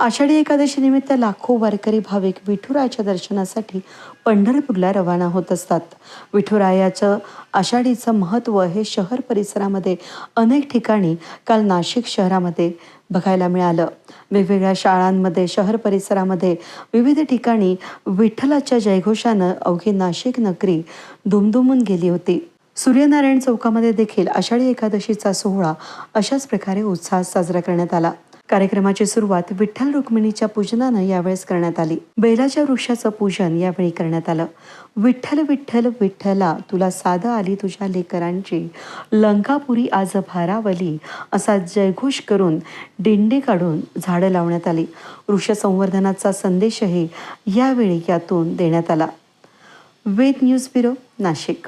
आषाढी एकादशीनिमित्त लाखो वारकरी भाविक विठुरायाच्या दर्शनासाठी पंढरपूरला रवाना होत असतात. विठुरायाचं आषाढीचं महत्त्व हे शहर परिसरामध्ये अनेक ठिकाणी काल नाशिक शहरामध्ये बघायला मिळालं. वेगवेगळ्या शाळांमध्ये शहर परिसरामध्ये विविध ठिकाणी विठ्ठलाच्या जयघोषानं अवघी नाशिक नगरी दुमदुमून गेली होती. सूर्यनारायण चौकामध्ये देखील आषाढी एकादशीचा सोहळा अशाच प्रकारे उत्साहात साजरा करण्यात आला. कार्यक्रमाची सुरुवात विठ्ठल रुक्मिणीच्या पूजनानं यावेळेस करण्यात आली. बैलाच्या वृक्षाचं पूजन यावेळी करण्यात आलं. विठ्ठल विठ्ठल विठ्ठला तुला साध आली तुझ्या लेकरांची. लंकापुरी आज भारावली. असा जयघोष करून दिंडी काढून झाडं लावण्यात आली. वृक्ष संवर्धनाचा संदेशही यावेळी यातून देण्यात आला. Ved news bureau Nashik.